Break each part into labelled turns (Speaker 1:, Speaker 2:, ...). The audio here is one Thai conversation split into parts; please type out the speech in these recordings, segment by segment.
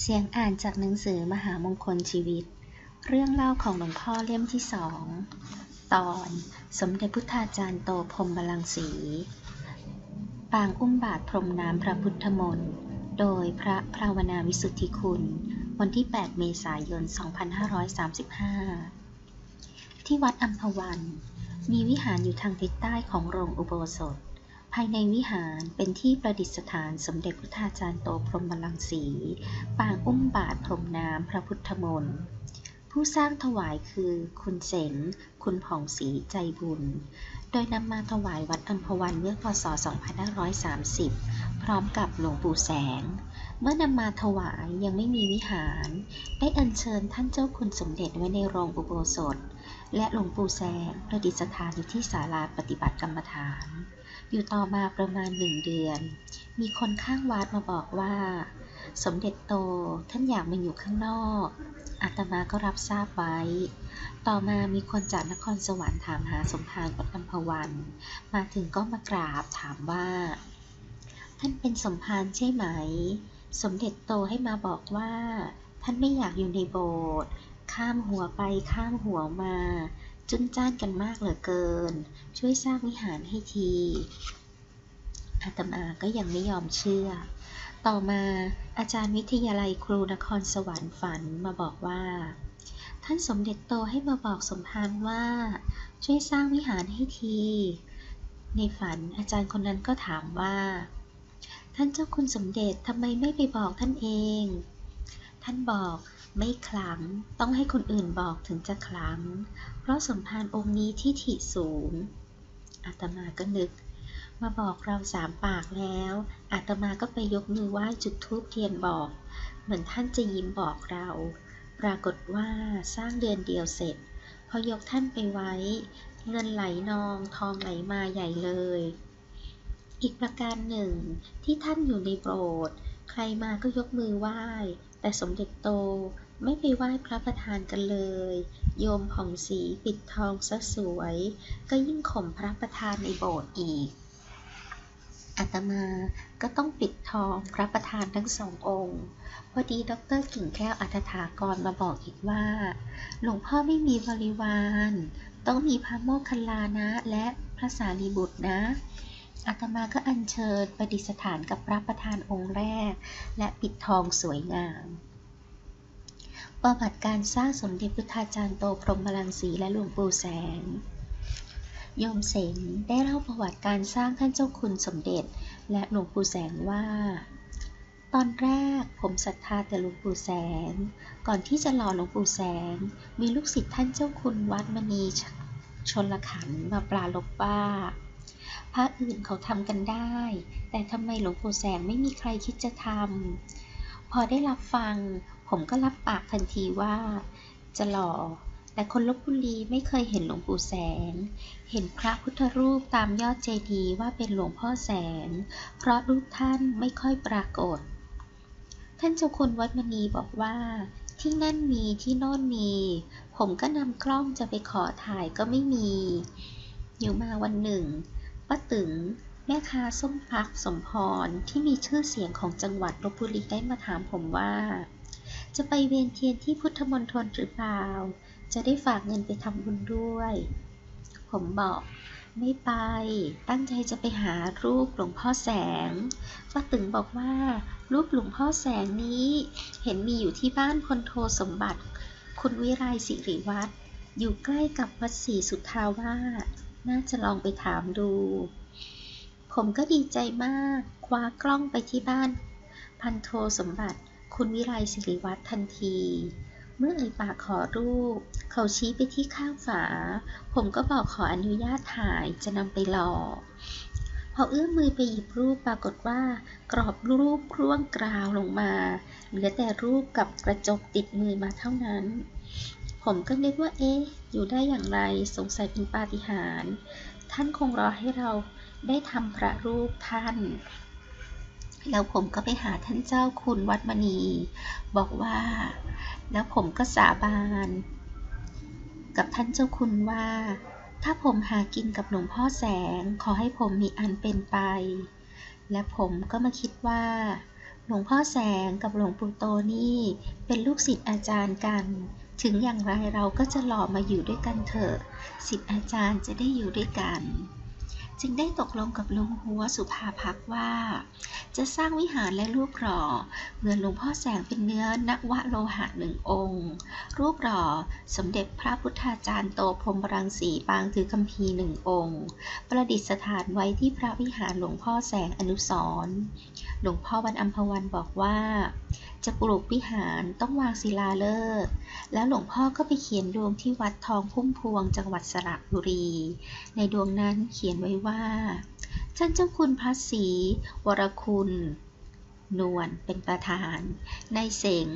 Speaker 1: เสียงอ่านจากหนังสือมหามงคลชีวิต เรื่องเล่าของหลวงพ่อเล่มที่สอง ตอนสมเด็จพุทธาจารย์โตพรมบาลังสี ปางอุ้มบาทพรมน้ำพระพุทธมนต์ โดยพระภาวนาวิสุทธิคุณ วันที่ 8 เมษายน 2535 ที่วัดอัมพวัน มีวิหารอยู่ทางทิศใต้ของโรงอุโบสถ ภายในวิหารเป็นที่ประดิษฐานสมเด็จพุทธาจารย์โตพรหมบาลังสี ปางอุ้มบาทพรมน้ำพระพุทธมนต์ผู้สร้างถวายคือคุณเสง คุณผ่องศรีใจบุญ โดยนำมาถวายวัดอัมพวันเมื่อพศ 2530 พร้อมกับหลวงปู่แสง เมื่อนำมาถวายยังไม่มีวิหาร ได้อัญเชิญท่านเจ้าคุณสมเด็จไว้ในโรงอุโบสถ และหลวงปู่แสงประดิษฐานอยู่ที่ศาลาปฏิบัติกรรมฐาน อยู่ต่อมาประมาณหนึ่งเดือน มีคนข้างวัดมาบอกว่า สมเด็จโตท่านอยากมาอยู่ข้างนอกอาตมาก็รับทราบไว้ ต่อมามีคนจากนครสวรรค์ถามหาสมภารวัดอัมพวัน มาถึงก็มากราบถามว่า ท่านเป็นสมภารใช่ไหม สมเด็จโตให้มาบอกว่า ท่านไม่อยากอยู่ในโบสถ์ข้ามหัวไปข้ามหัวมา จุนจ้านกันมากเหลือเกิน ช่วยสร้างวิหารให้ที อาตมาก็ยังไม่ยอมเชื่อ ต่อมาอาจารย์วิทยาลัยครูนครสวรรค์ฝันมาบอกว่า ท่านสมเด็จโตให้มาบอกสมภารว่า ช่วยสร้างวิหารให้ที ในฝันอาจารย์คนนั้นก็ถามว่า ท่านเจ้าคุณสมเด็จทำไมไม่ไปบอกท่านเอง ท่านบอกไม่คลังต้องให้คนอื่นบอกถึงจะคลัง เพราะสมภารองค์นี้ที่ถิสูง อาตมาก็นึก มาบอกเราสามปากแล้ว อาตมาก็ไปยกมือไหว้จุดธูปเทียนบอก เหมือนท่านจะยิ้มบอกเรา ปรากฏว่าสร้างเดือนเดียวเสร็จ พอยกท่านไปไว้ เงินไหลนองทองไหลมาใหญ่เลย อีกประการหนึ่งที่ท่านอยู่ในโบสถ์ใครมาก็ยกมือไหว้ แต่สมเด็จโตไม่ไปไหว้พระประธานกันเลย โยมผ่องศรีปิดทองซะสวย ก็ยิ่งข่มพระประธานในโบสถ์อีกอาตมาก็ต้องปิดทองพระประธานทั้งสององค์ พอดีดรกิ่งแก้วอัฏฐากรมาบอกอีกว่า หลวงพ่อไม่มีบริวาร ต้องมีพระโมคคัลลานะและพระสารีบุตรนะ อาตมาก็อัญเชิญประดิษฐานกับพระประธานองค์แรก และปิดทองสวยงาม ประวัติการสร้างสมเด็จพุทธาจารย์โตพรหมบาลังสีและหลวงปู่แสง โยมเสงได้เล่าประวัติการสร้างท่านเจ้าคุณสมเด็จ และหลวงปู่แสงว่า ตอนแรกผมศรัทธาแต่หลวงปู่แสง ก่อนที่จะหล่อหลวงปู่แสง มีลูกศิษย์ท่านเจ้าคุณวัดมณีชนละขันมาปลาลบว่า พระอื่นเขาทำกันได้ แต่ทำไมหลวงปู่แสงไม่มีใครคิดจะทำ พอได้รับฟัง ผมก็รับปากทันทีว่า จะหล่อ แต่คนลบบุรีไม่เคยเห็นหลวงปู่แสง เห็นพระพุทธรูปตามยอดเจดีย์ว่าเป็นหลวงพ่อแสง เพราะรูปท่านไม่ค่อยปรากฏ ท่านเจ้าคุณวัดมณีบอกว่าที่นั่นมีที่โน่นมี ผมก็นำกล้องจะไปขอถ่ายก็ไม่มี อยู่มาวันหนึ่งป้าตึงแม่ค้าส้มพักสมพรที่มีชื่อเสียงของจังหวัดลบบุรีได้มาถามผมว่า จะไปเวียนเทียนที่พุทธมณฑลหรือเปล่า จะได้ฝากเงินไปทำบุญด้วย ผมบอก ไม่ไป ตั้งใจจะไปหารูปหลวงพ่อแสงป้าตึงบอกว่า รูปหลวงพ่อแสงนี้ เห็นมีอยู่ที่บ้านพลโทสมบัติ คุณวิไลสิริวัฒน์อยู่ใกล้กับวัดศรีสุทธาวาส น่าจะลองไปถามดู ผมก็ดีใจมาก คว้ากล้องไปที่บ้าน พันโทสมบัติ คุณวิไลสิริวัฒน์ทันที เมื่อเอ่ยปากขอรูป เขาชี้ไปที่ข้างฝา ผมก็บอกขออนุญาตถ่ายจะนำไปหล่อพอเอื้อมมือไปหยิบรูปปรากฏว่า กรอบรูปร่วงกราวลงมา เหลือแต่รูปกับกระจกติดมือมาเท่านั้น ผมก็นึกว่าเอ๊ะอยู่ได้อย่างไรสงสัยเป็นปาฏิหาริย์ท่านคงรอให้เราได้ทำพระรูปท่าน แล้วผมก็ไปหาท่านเจ้าคุณวัดมณี บอกว่า แล้วผมก็สาบาน กับท่านเจ้าคุณว่า ถ้าผมหากินกับหลวงพ่อแสง ขอให้ผมมีอันเป็นไป และผมก็มาคิดว่า หลวงพ่อแสงกับหลวงปู่โตนี่ เป็นลูกศิษย์อาจารย์กัน ถึงอย่างไรเราก็จะหล่อมาอยู่ด้วยกันเถอะศิษย์อาจารย์จะได้อยู่ด้วยกัน จึงได้ตกลงกับลุงหัวสุภาพักว่า จะสร้างวิหารและรูปหล่อเหมือนหลวงพ่อแสงเป็นเนื้อนักวะโลหะหนึ่งองค์ รูปหล่อสมเด็จพระพุทธาจารย์โตพรมรังสีปางถือคัมภีร์หนึ่งองค์ ประดิษฐานไว้ที่พระวิหารหลวงพ่อแสงอนุสรหลวงพ่อวันอัมพวันบอกว่า จะปลูกวิหารต้องวางศิลาฤกษ์แล้วหลวงพ่อก็ไปเขียนดวงที่วัดทองพุ่มพวงจังหวัดสระบุรี ในดวงนั้นเขียนไว้ว่าท่านเจ้าคุณพระศรีวรคุณ นวลเป็นประธาน นายเสง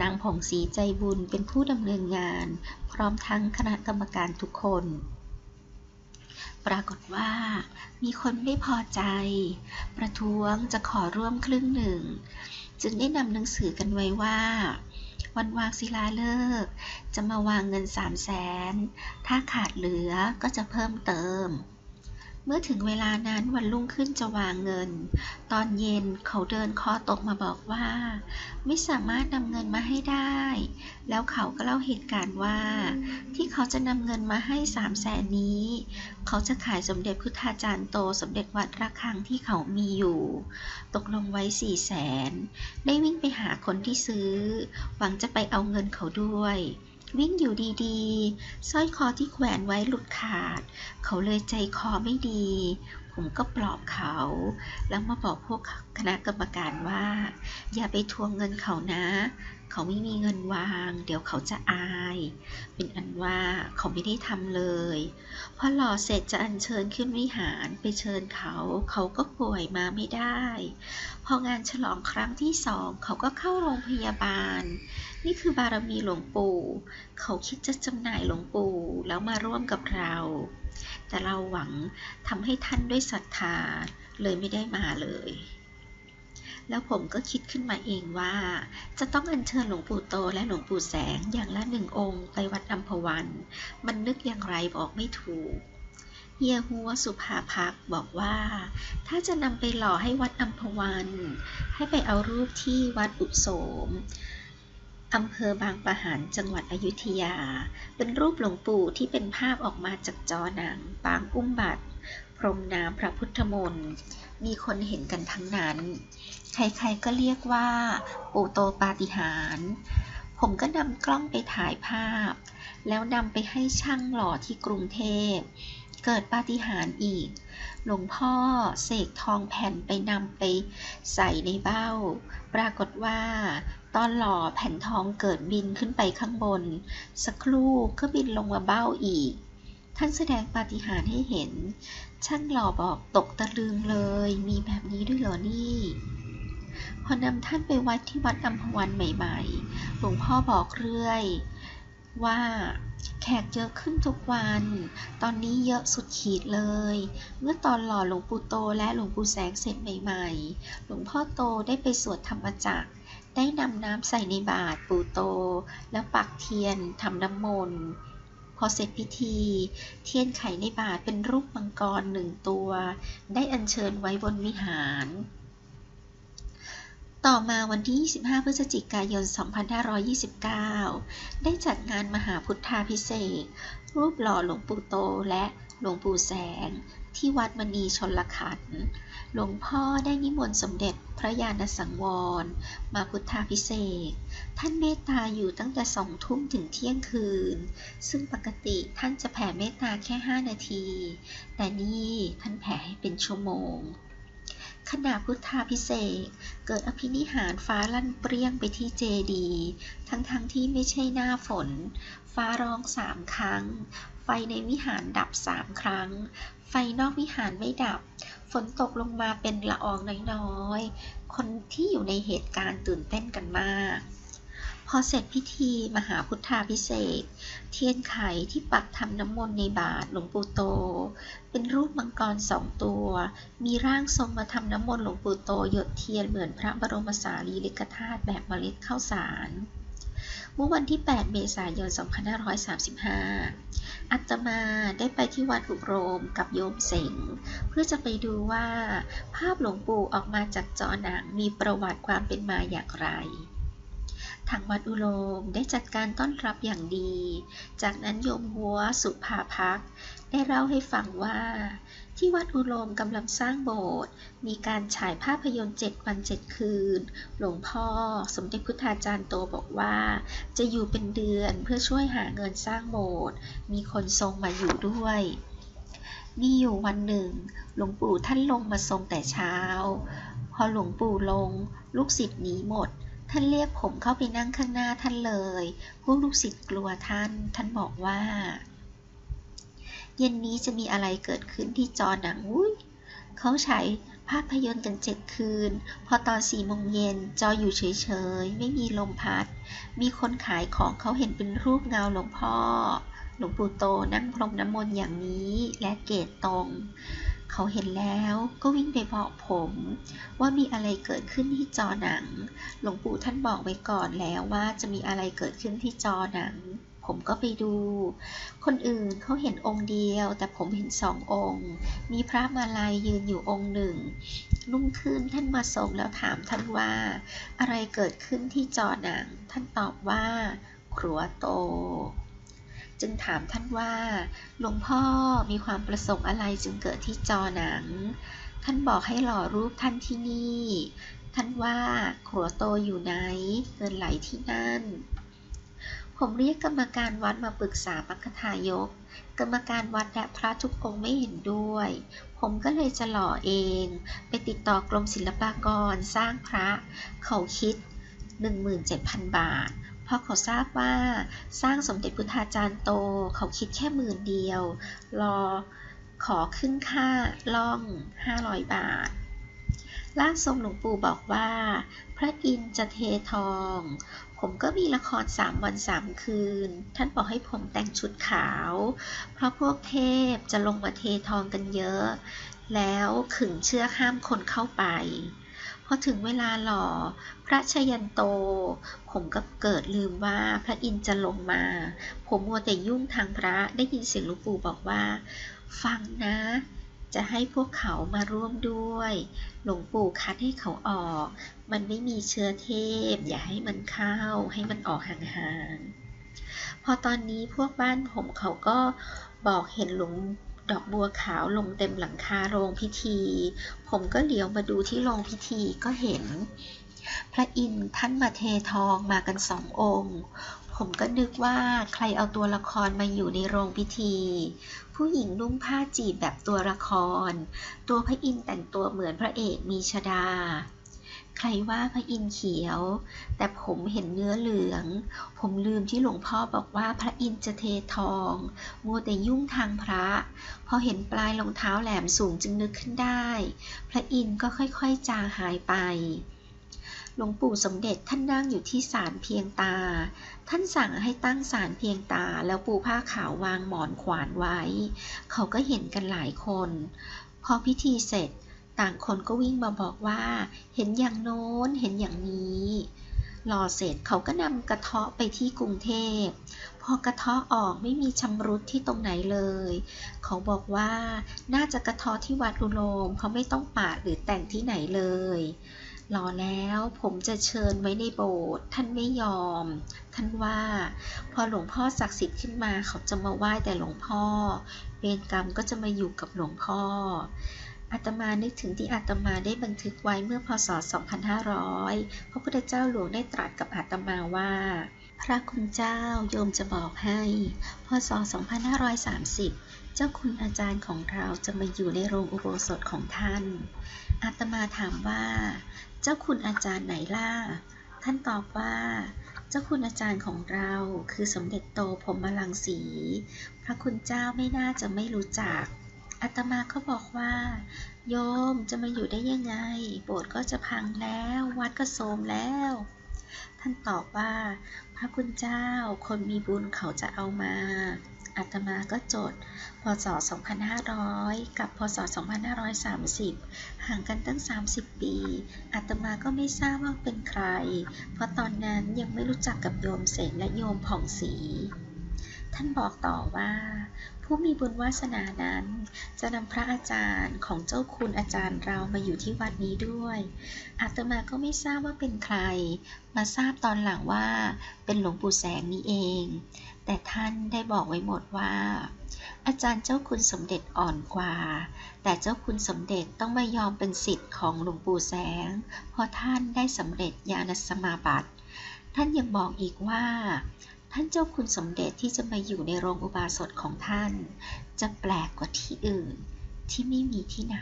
Speaker 1: นางผ่องศรีใจบุญเป็นผู้ดำเนินงาน พร้อมทั้งคณะกรรมการทุกคน ปรากฏว่า มีคนไม่พอใจ ประท้วงจะขอร่วมครึ่งหนึ่ง จึงได้นำหนังสือกันไว้ว่า วันวางศิลาเลิก จะมาวางเงินสามแสน ถ้าขาดเหลือก็จะเพิ่มเติม เมื่อถึงเวลานั้นวันรุ่งขึ้นจะวางเงิน ตอนเย็นเขาเดินคอตกมาบอกว่า ไม่สามารถนำเงินมาให้ได้ แล้วเขาก็เล่าเหตุการณ์ว่า ที่เขาจะนำเงินมาให้สามแสนนี้ เขาจะขายสมเด็จพุทธาจารย์โตสมเด็จวัดระฆังที่เขามีอยู่ ตกลงไว้สี่แสนได้วิ่งไปหาคนที่ซื้อ หวังจะไปเอาเงินเขาด้วย วิ่งอยู่ดีๆ สร้อยคอที่แขวนไว้หลุดขาด เขาเลยใจคอไม่ดี ผมก็ปลอบเขา แล้วมาบอกพวกคณะกรรมการว่า อย่าไปทวงเงินเขานะ เขาไม่มีเงินวาง เดี๋ยวเขาจะอาย เป็นอันว่าเขาไม่ได้ทำเลย พอหล่อเสร็จจะอัญเชิญขึ้นวิหารไปเชิญเขา เขาก็ป่วยมาไม่ได้ พองานฉลองครั้งที่สองเขาก็เข้าโรงพยาบาล นี่คือบารมีหลวงปู่ เขาคิดจะจำหน่ายหลวงปู่แล้วมาร่วมกับเรา แต่เราหวังทำให้ท่านด้วยศรัทธาเลยไม่ได้มาเลย แล้วผมก็คิดขึ้นมาเองว่า จะต้องอัญเชิญหลวงปู่โตและหลวงปู่แสงอย่างละหนึ่งองค์ไปวัดอัมพวัน มันนึกอย่างไรบอกไม่ถูกเฮียหัวสุภาพักบอกว่า ถ้าจะนำไปหล่อให้วัดอัมพวัน ให้ไปเอารูปที่วัดอุโสม อำเภอบางปะหันจังหวัดอยุธยา เป็นรูปหลวงปู่ที่เป็นภาพออกมาจากจอหนัง ปางอุ้มบัตร พรมน้ำพระพุทธมนต์ มีคนเห็นกันทั้งนั้น ใครๆก็เรียกว่า ปู่โตปาฏิหาริย์ ผมก็นำกล้องไปถ่ายภาพ แล้วนำไปให้ช่างหล่อที่กรุงเทพ เกิดปาฏิหาริย์อีก หลวงพ่อเสกทองแผ่นไปนำไปใส่ในเบ้า ปรากฏว่า ตอนหล่อแผ่นทองเกิดบินขึ้นไปข้างบน สักครู่ก็บินลงมาเบ้าอีก ท่านแสดงปาฏิหาริย์ให้เห็น ช่างหล่อบอกตกตะลึงเลย มีแบบนี้ด้วยเหรอนี่ พอนำท่านไปวัดที่วัดอัมพวันใหม่ๆ หลวงพ่อบอกเรื่อย ว่าแขกเยอะขึ้นทุกวัน ตอนนี้เยอะสุดขีดเลย เมื่อตอนหล่อหลวงปู่โตและหลวงปู่แสงเสร็จใหม่ๆ หลวงพ่อโตได้ไปสวดธรรมจักร ได้นำน้ำใส่ในบาตรปู่โต แล้วปักเทียนทำน้ำมนต์พอเสร็จพิธี เทียนไขในบาตรเป็นรูปมังกรหนึ่งตัว ได้อัญเชิญไว้บนวิหาร ต่อมาวันที่ 25 พฤศจิกายน 2529 ได้จัดงานมหาพุทธาพิเศษ รูปหล่อหลวงปู่โตและหลวงปู่แสง ที่วัดมณีชนลขันหลวงพ่อได้นิมนต์สมเด็จพระญาณสังวร มาพุทธาพิเศษ ท่านเมตตาอยู่ตั้งแต่สองทุ่มถึงเที่ยงคืน ซึ่งปกติท่านจะแผ่เมตตาแค่ห้านาที แต่นี่ท่านแผ่ให้เป็นชั่วโมง ขณะพุทธาพิเศษเกิดอภินิหารฟ้าลั่นเปรี้ยงไปที่เจดี ทั้งๆทที่ไม่ใช่หน้าฝน ฟ้าร้องสามครั้ง ไฟในวิหารดับสามครั้ง ไฟนอกวิหารไม่ดับ ฝนตกลงมาเป็นละอองน้อยๆ คนที่อยู่ในเหตุการณ์ตื่นเต้นกันมาก พอเสร็จพิธีมหาพุทธาพิเศษ เทียนไขที่ปักทำน้ำมนต์ในบาทหลวงปู่โต เป็นรูปมังกรสองตัว มีร่างทรงมาทำน้ำมนต์หลวงปู่โต หยดเทียนเหมือนพระบรมสารีริกธาตุแบบเมล็ดข้าวสารเมื่อวันที่ 8 เมษายน 2535 อัตมาได้ไปที่วัดอุโรมกับโยมเสงเพื่อจะไปดูว่าภาพหลวงปู่ออกมาจากจอหนังมีประวัติความเป็นมาอย่างไร ทางวัดอุโรมได้จัดการต้อนรับอย่างดี จากนั้นโยมหัวสุภาพัก ได้เล่าให้ฟังว่า ที่วัดอุโรมกำลังสร้างโบสถ์มีการฉายภาพยนตร์เจ็ดวันเจ็ดคืน หลวงพ่อสมเด็จพุทธาจารย์โตบอกว่า จะอยู่เป็นเดือนเพื่อช่วยหาเงินสร้างโบสถ์มีคนทรงมาอยู่ด้วยมีอยู่วันหนึ่ง หลวงปู่ท่านลงมาทรงแต่เช้า พอหลวงปู่ลง ลูกศิษย์หนีหมด ท่านเรียกผมเข้าไปนั่งข้างหน้าท่านเลย พวกลูกศิษย์กลัวท่าน ท่านบอกว่า เย็นนี้จะมีอะไรเกิดขึ้นที่จอหนังอุ้ยเขาฉายภาพยนตร์กันเจ็ดคืน พอตอนสี่โมงเย็นจออยู่เฉยๆ ไม่มีลมพัด มีคนขายของเขาเห็นเป็นรูปเงาหลวงพ่อ หลวงปู่โตนั่งพรมน้ำมนต์อย่างนี้และเกตตรง เขาเห็นแล้วก็วิ่งไปบอกผม ว่ามีอะไรเกิดขึ้นที่จอหนัง หลวงปู่ท่านบอกไว้ก่อนแล้วว่าจะมีอะไรเกิดขึ้นที่จอหนัง ผมก็ไปดู คนอื่นเขาเห็นองค์เดียว แต่ผมเห็นสององค์ มีพระมาลัยยืนอยู่องค์หนึ่ง นุ่งขึ้นท่านมาส่งแล้วถามท่านว่า อะไรเกิดขึ้นที่จอหนัง ท่านตอบว่า ครัวโต จึงถามท่านว่า หลวงพ่อมีความประสงค์อะไรจึงเกิดที่จอหนัง ท่านบอกให้หล่อรูปท่านที่นี่ ท่านว่าครัวโตอยู่ไหน เงินไหลที่นั่น ผมเรียกกรรมการวัดมาปรึกษาปัคทายก กรรมการวัดและพระทุกองค์ไม่เห็นด้วย ผมก็เลยจะหล่อเอง ไปติดต่อกรมศิลปากรสร้างพระ เขาคิด 17,000 บาทเพ ราะเขาทราบว่าสร้างสมเด็จพุทธาจารย์โต เขาคิดแค่หมื่นเดียว รอขอขึ้นค่าล่อง 500 บาทล่างทรงหลวงปู่บอกว่า พระอินทร์จะเททอง ผมก็มีละครสามวันสามคืน ท่านบอกให้ผมแต่งชุดขาว เพราะพวกเทพจะลงมาเททองกันเยอะ แล้วขึงเชือกห้ามคนเข้าไป อถึงเวลาหล่อ พระชยันโต ผมก็เกิดลืมว่าพระอินทร์จะลงมา ผมมัวแต่ยุ่งทางพระได้ยินเสียงหลวงปู่บอกว่า ฟังนะ จะให้พวกเขามาร่วมด้วย หลวงปู่คัดให้เขาออก มันไม่มีเชื้อเทพ อย่าให้มันเข้า ให้มันออกห่างๆพอตอนนี้พวกบ้านผมเขาก็บอกเห็นหลวง ดอกบัวขาวลงเต็มหลังคาโรงพิธี ผมก็เหลียวมาดูที่โรงพิธีก็เห็น พระอินทร์ท่านมาเททองมากันสององค์ ผมก็นึกว่าใครเอาตัวละครมาอยู่ในโรงพิธี ผู้หญิงนุ่งผ้าจีบแบบตัวละคร ตัวพระอินทร์แต่งตัวเหมือนพระเอกมีชดา ใครว่าพระอินทร์เขียว แต่ผมเห็นเนื้อเหลือง ผมลืมที่หลวงพ่อบอกว่าพระอินทร์จะเททอง มัวแต่ยุ่งทางพระ พอเห็นปลายรองเท้าแหลมสูงจึงนึกขึ้นได้ พระอินทร์ก็ค่อยๆจางหายไปหลวงปู่สมเด็จท่านนั่งอยู่ที่ศาลเพียงตา ท่านสั่งให้ตั้งศาลเพียงตา แล้วปูผ้าขาววางหมอนขวานไว้ เขาก็เห็นกันหลายคน พอพิธีเสร็จ ต่างคนก็วิ่งมาบอกว่า เห็นอย่างโน้น เห็นอย่างนี้รอเสร็จเขาก็นำกระเทาะไปที่กรุงเทพ พอกระเทาะออกไม่มีชำรุดที่ตรงไหนเลย เขาบอกว่าน่าจะกระเทาะที่วัดอุโรมเพราไม่ต้องปาดหรือแต่งที่ไหนเลยรอแล้วผมจะเชิญไว้ในโบสถ์ท่านไม่ยอม ท่านว่า พอหลวงพ่อศักดิ์สิทธิ์ขึ้นมาเขาจะมาไหว้แต่หลวงพ่อ เวรกรรมก็จะมาอยู่กับหลวงพ่อ อาตมานึกถึงที่อาตมาได้บันทึกไว้เมื่อพศ 2500 พระพุทธเจ้าหลวงได้ตรัสกับอาตมาว่า พระคุณเจ้าโยมจะบอกให้ พศ 2530 เจ้าคุณอาจารย์ของเราจะมาอยู่ในโรงอุโบสถของท่าน อาตมาถามว่า เจ้าคุณอาจารย์ไหนล่ะ ท่านตอบว่า เจ้าคุณอาจารย์ของเราคือสมเด็จโตพรมลังสี พระคุณเจ้าไม่น่าจะไม่รู้จัก อาตมาก็บอกว่า โยมจะมาอยู่ได้ยังไง โบสถ์ก็จะพังแล้ว วัดก็โทรมแล้ว ท่านตอบว่า พระคุณเจ้า คนมีบุญเขาจะเอามาอาตมาก็จด พศ 2500 กับ พศ 2530 ห่างกันตั้ง 30 ปี อาตมาก็ไม่ทราบว่าเป็นใคร เพราะตอนนั้นยังไม่รู้จักกับโยมเสงและโยมผ่องศรี ท่านบอกต่อว่า ผู้มีบุญวาสนานั้น จะนำพระอาจารย์ของเจ้าคุณอาจารย์เรามาอยู่ที่วัดนี้ด้วย อาตมาก็ไม่ทราบว่าเป็นใคร มาทราบตอนหลังว่าเป็นหลวงปู่แสงนี่เอง แต่ท่านได้บอกไว้หมดว่า อาจารย์เจ้าคุณสมเด็จอ่อนกว่า แต่เจ้าคุณสมเด็จต้องไม่ยอมเป็นสิทธิ์ของหลวงปู่แสง เพราะท่านได้สำเร็จญาณสมาบัติ ท่านยังบอกอีกว่า ท่านเจ้าคุณสมเด็จที่จะมาอยู่ในโรงอุบาสถของท่าน จะแปลกกว่าที่อื่น ที่ไม่มีที่ไหน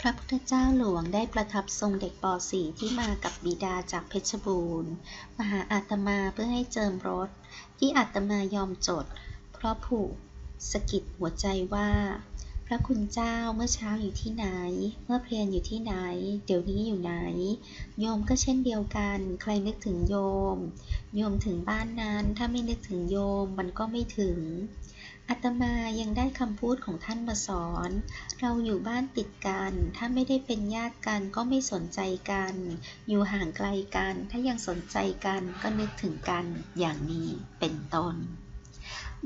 Speaker 1: พระพุทธเจ้าหลวงได้ประทับทรงเด็กป .4 ที่มากับบิดาจากเพชรบูรณ์มาหาอาตมาเพื่อให้เจิมรถ ที่อาตมายอมจด เพราะผูกสกิดหัวใจว่า พระคุณเจ้าเมื่อเช้าอยู่ที่ไหน เมื่อเพลียนอยู่ที่ไหน เดี๋ยวนี้อยู่ไหน โยมก็เช่นเดียวกัน ใครนึกถึงโยม โยมถึงบ้านนั้น ถ้าไม่นึกถึงโยมมันก็ไม่ถึงอาตมายังได้คำพูดของท่านมาสอน เราอยู่บ้านติดกัน ถ้าไม่ได้เป็นญาติกันก็ไม่สนใจกัน อยู่ห่างไกลกัน ถ้ายังสนใจกันก็นึกถึงกันอย่างนี้เป็นต้น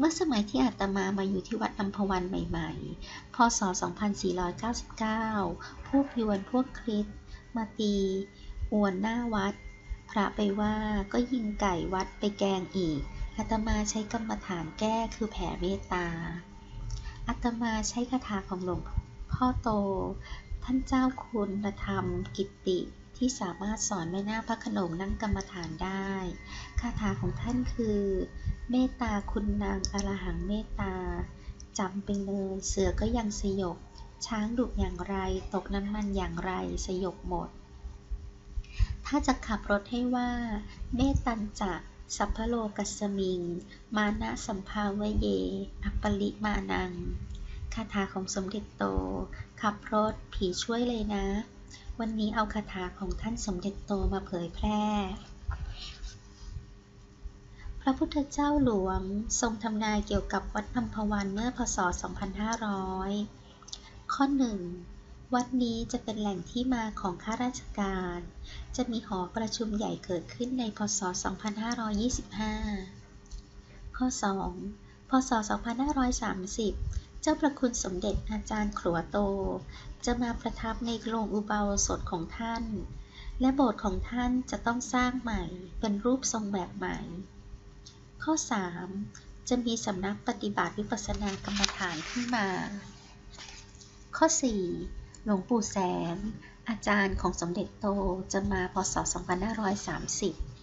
Speaker 1: เมื่อสมัยที่อาตมามาอยู่ที่วัดอัมพวันใหม่ๆ พศ 2499 พวกยวนพวกคริสต์มาตีอวนหน้าวัด พระไปว่าก็ยิงไก่วัดไปแกงอีก อาตมาใช้กรรมฐานแก้คือแผ่เมตตา อาตมาใช้คาถาของหลวงพ่อโต ท่านเจ้าคุณธรรมกิติ ที่สามารถสอนแม่นาคพระขนงนั่งกรรมฐานได้ คาถาของท่านคือ เมตตาคุณนางอรหังเมตตาจำไปเลยเสือก็ยังสยบ ช้างดุอย่างไร ตกน้ำมันอย่างไรสยบหมด ถ้าจะขับรถให้ว่า เมตตันจะสัพพโลกัสสมิง มานะสัมภาวเย อัปปลิมานัง คาถาของสมเด็จโต ขับรถผีช่วยเลยนะ วันนี้เอาคาถาของท่านสมเด็จโตมาเผยแพร่ พระพุทธเจ้าหลวงทรงทำนายเกี่ยวกับวัดอัมพวันเมื่อพศ 2500 ข้อ 1. วัดนี้จะเป็นแหล่งที่มาของข้าราชการ จะมีหอประชุมใหญ่เกิดขึ้นในพศ 2525 ข้อ 2. พศ 2530 เจ้าประคุณสมเด็จอาจารย์ขลัวโต จะมาประทับในโรงอุเบาสถของท่าน และโบสถ์ของท่านจะต้องสร้างใหม่เป็นรูปทรงแบบใหม่ ข้อ 3. จะมีสำนักปฏิบัติวิปัสสนากรรมฐานขึ้นมา ข้อ 4. หลวงปู่แสงอาจารย์ของสมเด็จโตจะมาพศ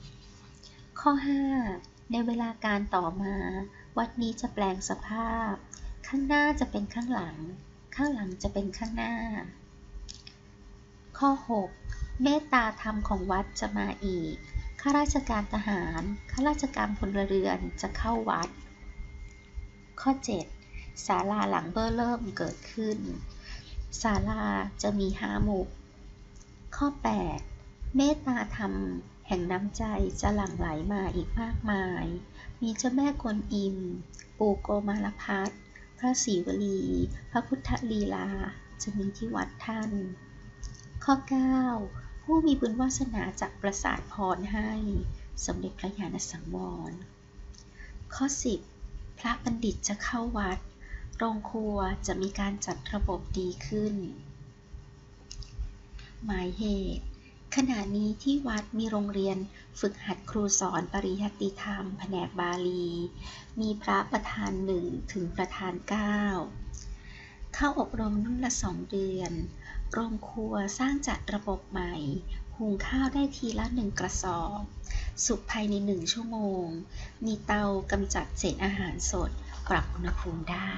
Speaker 1: 2530 ข้อ 5. ในเวลาการต่อมา วัดนี้จะแปลงสภาพ ข้างหน้าจะเป็นข้างหลัง ข้างหลังจะเป็นข้างหน้า ข้อ 6. เมตตาธรรมของวัดจะมาอีก ข้าราชการทหาร ข้าราชการพลเรือนจะเข้าวัด ข้อ 7. ศาลาหลังเบอร์เริ่มเกิดขึ้น ศาลาจะมีห้ามุก ข้อ 8. เมตตาธรรมแห่งน้ำใจจะหลั่งไหลมาอีกมากมาย มีเจ้าแม่กวนอิม ปู่โกมารพัฒน์ พระศรีวลี พระพุทธลีลา จะมีที่วัดท่าน ข้อ 9 ผู้มีบุญวาสนาจากประสาทพรให้สมเด็จพระญาณสังวร ข้อ 10 พระบัณฑิตจะเข้าวัด โรงครัวจะมีการจัดระบบดีขึ้น หมายเหตุ ขณะนี้ที่วัดมีโรงเรียนฝึกหัดครูสอนปริยัติธรรม แผนกบาลี มีพระประธานหนึ่งถึงประธานเก้าเข้าอบรมนุ่นละสองเดือน โรงครัวสร้างจัดระบบใหม่ หุงข้าวได้ทีละหนึ่งกระสอบ สุกภายในหนึ่งชั่วโมง มีเตากำจัดเศษอาหารสด ปรับอุณหภูมิได้